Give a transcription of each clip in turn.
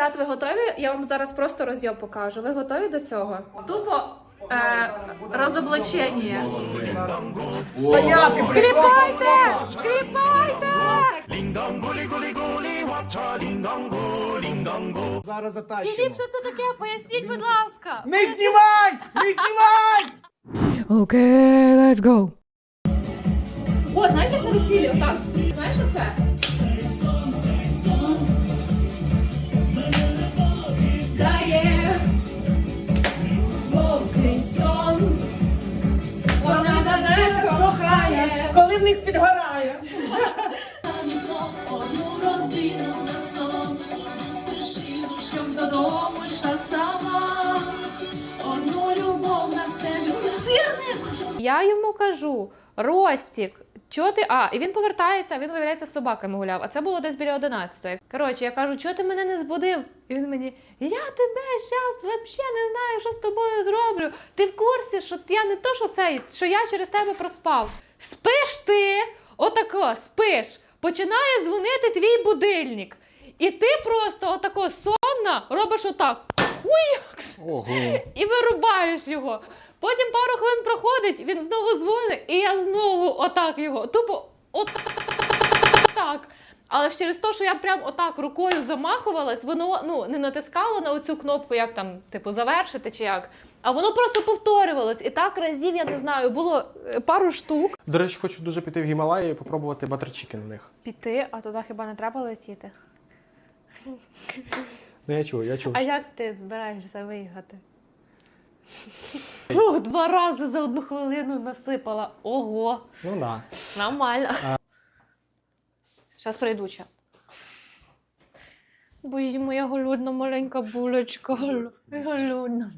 Чат, ви готові? Я вам зараз просто розйоб покажу. Ви готові до цього? Тупо е, розоблачення. Стояти, Кліпайте! Кліпайте! Зараз затащимо. Філіп, що це таке? Поясніть, будь ласка. Не знімай! Не знімай! Okay, let's go. О, знаєш, як на весіллі? Отак. Знаєш що це? Коли в них підгорає. Одну родину за столом, спішила, щоб додому йшла сама. Одну любов на все життя. Сирник! Я йому кажу, Ростік, чого ти. А, і він повертається, а він виявляється з собаками гуляв. А це було десь біля 11-ї. Коротше, я кажу, чого ти мене не збудив? І він мені, я тебе зараз взагалі не знаю, що з тобою зроблю. Ти в курсі, що я не то, що цей, що я через тебе проспав. Спиш ти, отако, спиш. Починає дзвонити твій будильник. І ти просто отако сонна робиш отак. Хуяк! Ого. і вирубаєш його. Потім пару хвилин проходить, він знову дзвонить, і я знову отак його. Тупо отак. Але ж через те, що я прям отак рукою замахувалась, воно ну не натискало на оцю кнопку, як там, типу, завершити чи як. А воно просто повторювалось. І так разів, я не знаю, було е, пару штук. До речі, хочу дуже піти в Гімалаї і попробувати батерчікен у них. Піти, а туди хіба не треба летіти? Ну я чув, я чув. А як ти збираєшся виїхати? Фух, два рази за одну хвилину насипала. Ого, Ну да. нормально. Зараз прийду чат. Боже, моя голодна маленька булочка. гол- Голодна.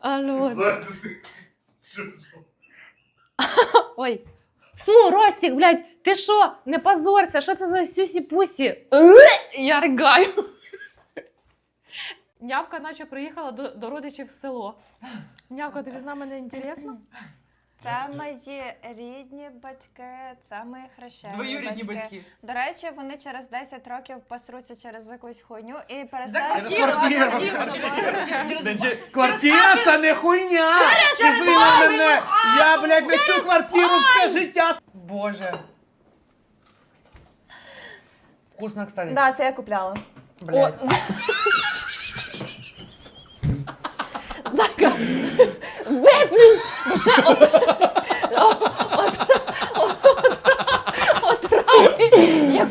Алло. Ой. Фу, Ростік, блядь, ти що? Не позорся, що це за сюсі-пусі? Я ригаю. Нявка наче приїхала до, до родичів в село. Нявка, тобі з нами не інтересно? Це мої рідні батьки, це мої хрещені Двоюрідні батьки. До речі, вони через 10 років посруться через якусь хуйню і перестануть. квартиру, квартиру. через квартиру, Квартира це не хуйня! Звільни мене! Я, блядь, на цю квартиру все життя Боже. Вкусно, кстати. Да, це я купляла. Блядь.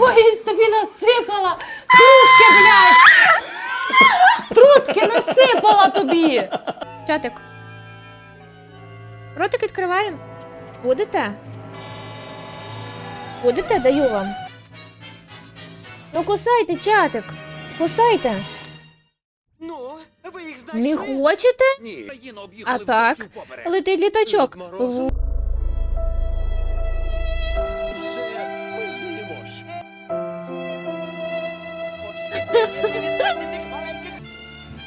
Бо якоїсь тобі насипала. Трутки, блядь! Трутки насипала тобі! Чатик. Ротик відкриваємо. Будете? Будете, даю вам. Ну кусайте, чатик. Кусайте. Не хочете? Ні. А так, летить літачок. В-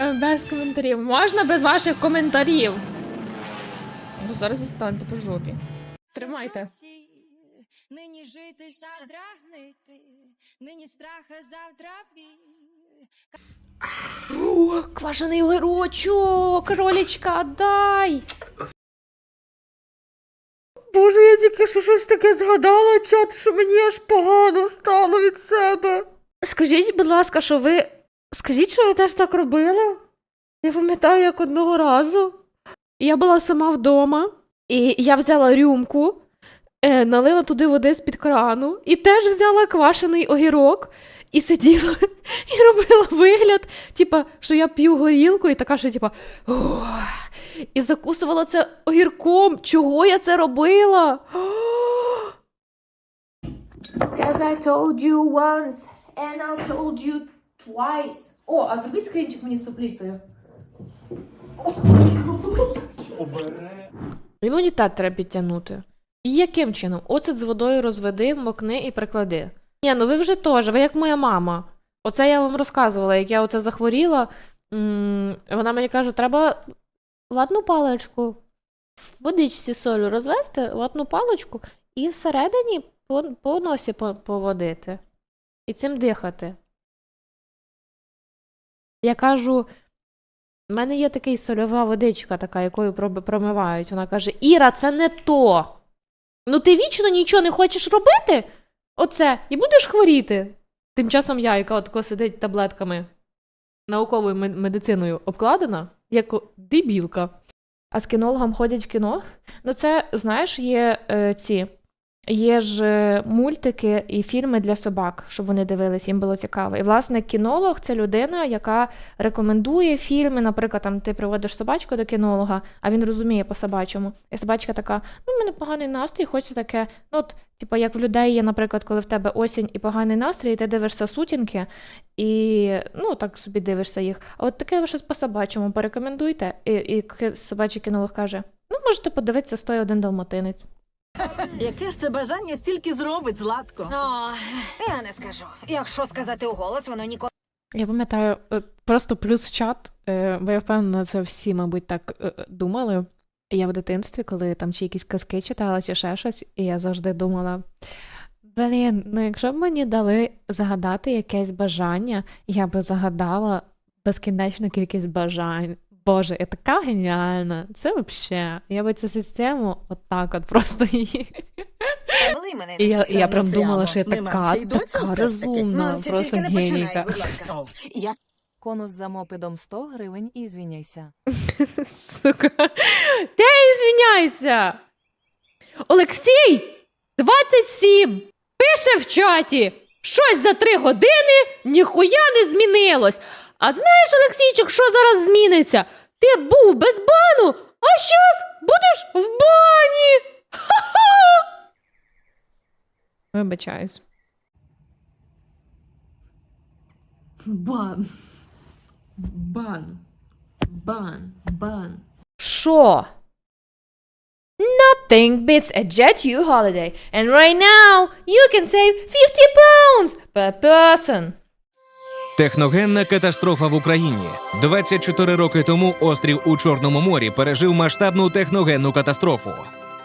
Е, Без коментарів. Можна без ваших коментарів. Бо зараз застанете по жопі. Тримайте. Нині жити, завтра гнити, нині страха, завтра біль. О, квашений огірочок, кролічка, дай. Боже, я тільки що щось таке згадала, чат, що мені аж погано стало від себе. Скажіть, будь ласка, що ви. Скажіть, що ви теж так робили? Я пам'ятаю, як одного разу. Я була сама вдома, і я взяла рюмку, е, налила туди води з-під крану, і теж взяла квашений огірок і сиділа і робила вигляд, типа, що я п'ю горілку, і така, що типа. І закусувала це огірком. Чого я це робила? Cause I told you once, and I told you twice. О, а зробіть скрінчик мені з супліцею. Імунітет треба підтягнути. І яким чином? Оцет з водою розведи, мокни і приклади. Ні, ну ви вже теж, ви як моя мама. Оце я вам розказувала, як я оце захворіла. Вона мені каже, треба ватну паличку в водичці солю розвести, ватну паличку, і всередині по, по носі по- поводити. І цим дихати. Я кажу: в мене є такий сольова водичка, така, якою промивають. Вона каже: Іра, це не то. Ну ти вічно нічого не хочеш робити? Оце, і будеш хворіти. Тим часом я, яка отко сидить таблетками науковою медициною обкладена, як дебілка. А з кінологом ходять в кіно. Ну, це, знаєш, є е, ці. Є ж е, мультики і фільми для собак, щоб вони дивились, їм було цікаво. І, власне, кінолог це людина, яка рекомендує фільми. Наприклад, там ти приводиш собачку до кінолога, а він розуміє по собачому. І собачка така: ну, в мене поганий настрій, хочеться таке. Ну, от, типу, як в людей є, наприклад, коли в тебе осінь і поганий настрій, і ти дивишся сутінки, і ну, так собі дивишся їх. А от таке ви щось по собачому порекомендуйте. І, і собачий кінолог каже: ну, можете подивитися 101 далматинець. Яке ж це бажання стільки зробить, Златко? О, я не скажу. Якщо сказати уголос, воно ніколи. Я пам'ятаю, е, просто плюс в чат, е, бо я впевнена, це всі, мабуть, так е, думали. Я в дитинстві, коли там чи якісь казки читала, чи ще щось, і я завжди думала: блін, ну якщо б мені дали загадати якесь бажання, я би загадала безкінечну кількість бажань. Боже, я така геніальна. Це взагалі. Я би цю систему отак от просто її. І я, я Ну, прям думала, що я така, така розумна, Мамця, просто генійка. Конус за мопедом 100 гривень і звіняйся. Сука. Ти звіняйся. Олексій 27 пише в чаті. Щось за три години ніхуя не змінилось. А знаєш, Олексійчик, що зараз зміниться? Ти був без бану, а щас будеш в бані. Ха-ха! Вибачаюсь. Бан. Бан. Бан. Бан. Що? Nothing beats a Jet U holiday. And right now, you can save 50 pounds per person. Техногенна катастрофа в Україні. 24 роки тому острів у Чорному морі пережив масштабну техногенну катастрофу.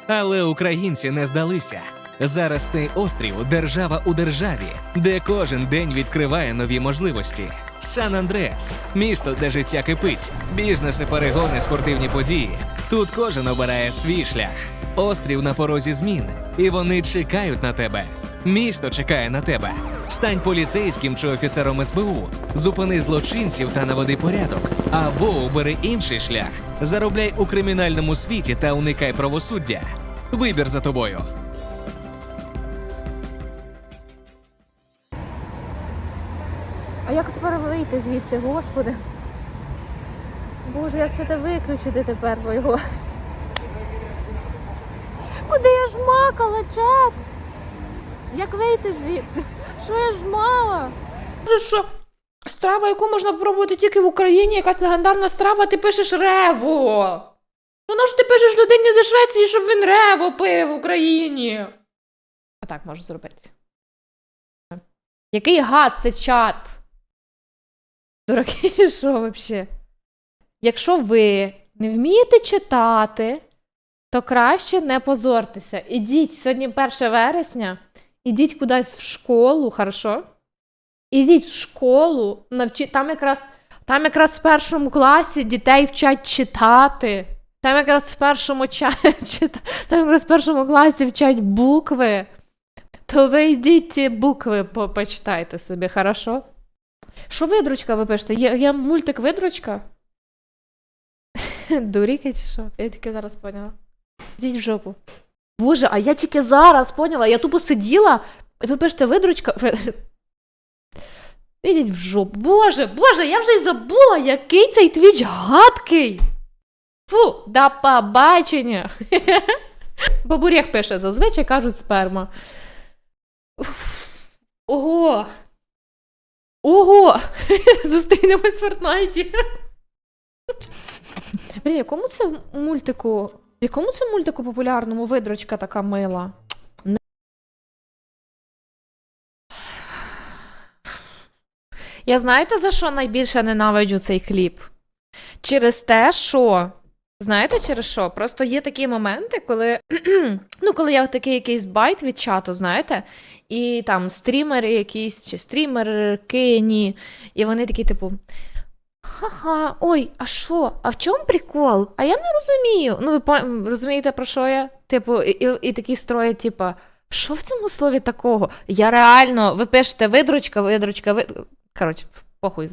Але українці не здалися. Зараз цей острів держава у державі, де кожен день відкриває нові можливості. Сан Андреас місто, де життя кипить, бізнеси, перегони, спортивні події. Тут кожен обирає свій шлях. Острів на порозі змін, і вони чекають на тебе. Місто чекає на тебе. Стань поліцейським чи офіцером СБУ, зупини злочинців та наведи порядок. Або обери інший шлях. Заробляй у кримінальному світі та уникай правосуддя. Вибір за тобою. А як тепер вийти звідси, господи? Боже, як це те виключити тепер бо його? Куди я жмакала, чат? Як вийти звідти? Я жмала? Боже, що страва, яку можна попробувати тільки в Україні, якась легендарна страва, ти пишеш рево. Ну на що ти пишеш людині зі Швеції, щоб він рево пив в Україні? А так можу зробити. Який гад це чат? Дураки чи що взагалі? Якщо ви не вмієте читати, то краще не позортеся. Ідіть сьогодні 1 вересня, ідіть кудись в школу, хорошо? Ідіть в школу, навчи... там, якраз, там якраз в першому класі дітей вчать читати. Там якраз в першому ча... там якраз в першому класі вчать букви. То ви йдіть букви почитайте собі, хорошо? Що видручка ви пишете? Є, є мультик видручка? Дуріки що? Я тільки зараз поняла. Йдіть в жопу. Боже, а я тільки зараз поняла. Я тупо сиділа. Ви пишете видручка. Ви... Ідіть в жопу. Боже, боже, я вже й забула, який цей твіч гадкий. Фу, до побачення. Бабурєх пише, зазвичай кажуть сперма. Ого. Ого! Зустрінемось в Фортнайті. Блін, якому це мультику? Якому це мультику популярному видрочка така мила? Не- Я знаєте, за що найбільше ненавиджу цей кліп? Через те, що. Знаєте, через що? Просто є такі моменти, коли. ну, коли я такий якийсь байт від чату, знаєте, і там стрімери якісь, чи стрімеркині, і вони такі, типу. Ха-ха, ой, а що? А в чому прикол? А я не розумію. Ну, ви розумієте, про що я? Типу, і, і, і такі строять, типа, що в цьому слові такого? Я реально, ви пишете видручка, видручка, ви. Коротше, похуй.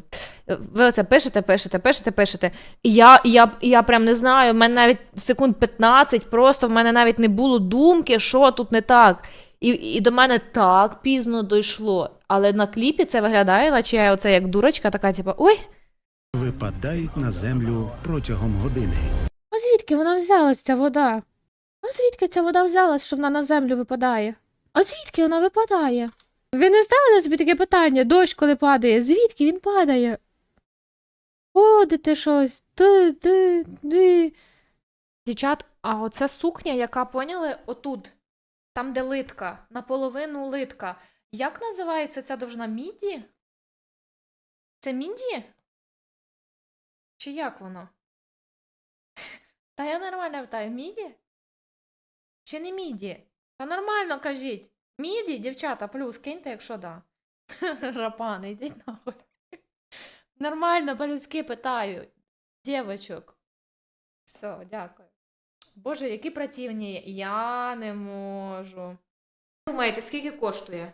Ви оце пишете, пишете, пишете, пишете. І я, я, я прям не знаю, в мене навіть секунд 15, просто в мене навіть не було думки, що тут не так. І, і до мене так пізно дійшло. Але на кліпі це виглядає, наче я оце як дурочка, така, типу, ой. Випадають на землю протягом години. А звідки вона взялась, ця вода? А звідки ця вода взялась, що вона на землю випадає? А звідки вона випадає? Ви не ставили собі таке питання, дощ, коли падає, звідки він падає? Ходите щось. Ти, ти, ти. Дівчат, а оце сукня, яка поняли отут, там, де литка, наполовину литка. Як називається ця довжина міді? Це міді? Чи як воно? Та я нормально питаю, міді? Чи не міді? Та нормально кажіть. Міді, дівчата, плюс, киньте, якщо да. Рапани, йдіть нахуй. Нормально, по-людськи питаю. Дівочок. Все, дякую. Боже, які противні. Я не можу. Думаєте, скільки коштує?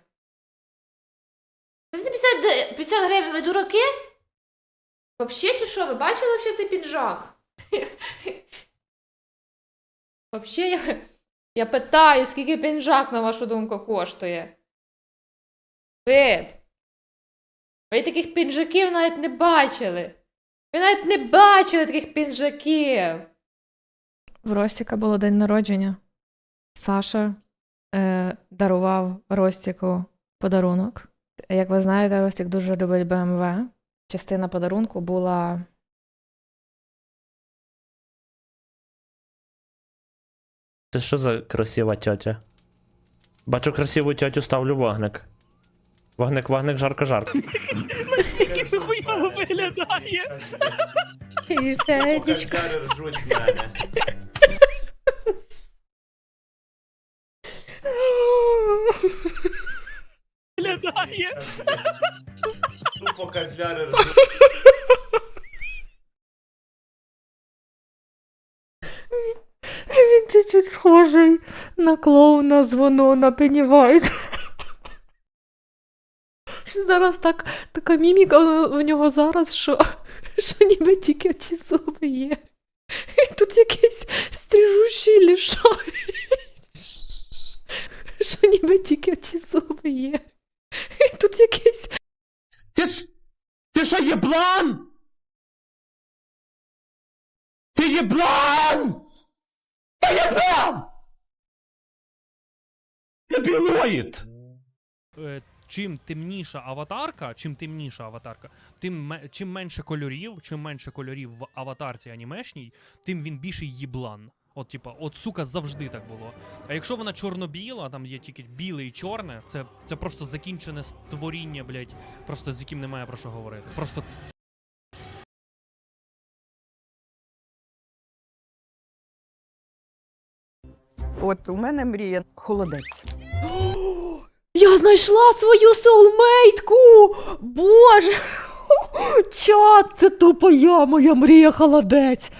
250 де- 50 гривень ви дураки? Вообще чи що? Ви бачили вообще цей піджак? Вообще я, я питаю, скільки піджак, на вашу думку, коштує? Ви. Ви таких піджаків навіть не бачили. Ви навіть не бачили таких піджаків. В Ростіка було день народження. Саша е, дарував Ростіку подарунок. Як ви знаєте, Ростік дуже любить БМВ. Частина подарунку була Це що за красива тьотя? Бачу красиву тьотю, ставлю вогник. Вогник, вогник, жарко, жарко. Наскільки хуйово виглядає. Федічка. ржуть з мене. Виглядає. Тупо козляри ржуть. Він чуть-чуть схожий на клоуна з воно на Пеннівайз. Зараз так, така міміка у у нього зараз, що, що ніби тільки ті зуби є. І тут якийсь стрижущий лішай. Що ніби тільки ті зуби є. І тут якийсь Ти ж... Ти що, єблан? Ти єблан! Ти єблан! Епілоїд! Е, Чим темніша аватарка, чим темніша аватарка, тим чим менше кольорів, чим менше кольорів в аватарці анімешній, тим він більший їблан. От, типа, от сука завжди так було. А якщо вона чорно-біла, там є тільки біле і чорне, це, це просто закінчене створіння, блядь, просто з яким немає про що говорити. Просто От у мене мрія холодець. Я знайшла свою соулмейтку! Боже! Чат, це тупо я, моя мрія холодець.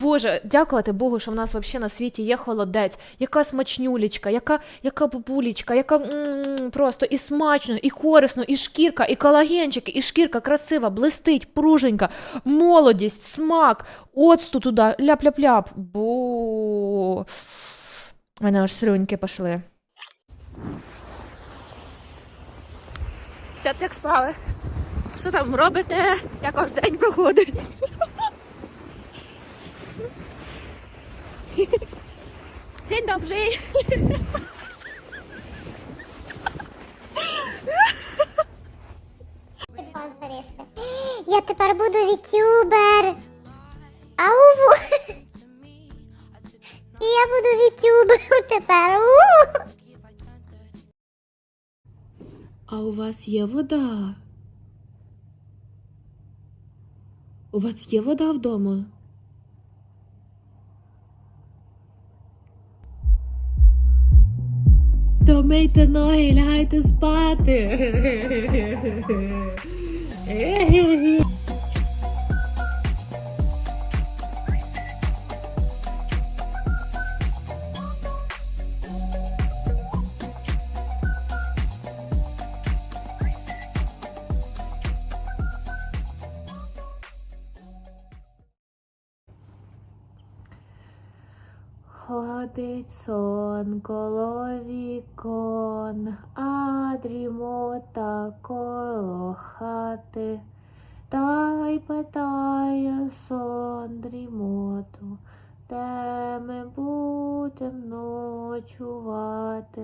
Боже, дякувати Богу, що в нас взагалі на світі є холодець, яка смачнюлічка, яка, яка бабулічка, яка просто і смачно, і корисно, і шкірка, і колагенчики, і шкірка красива, блистить, пруженька, молодість, смак, оцту туди, ляп-ляп-ляп. Бо мене аж слюньки пішли. Це як справи. Що там робите? Як ваш день проходить? День добрий. Я тепер буду вітюбер. Ау. Я буду вітюбером тепер. У. А у вас є вода? У вас є вода вдома? Мийте ноги, лягайте спати. Ходить сон коло вікон, а дрімота коло хати. Та й питає сон дрімоту, де ми будем ночувати.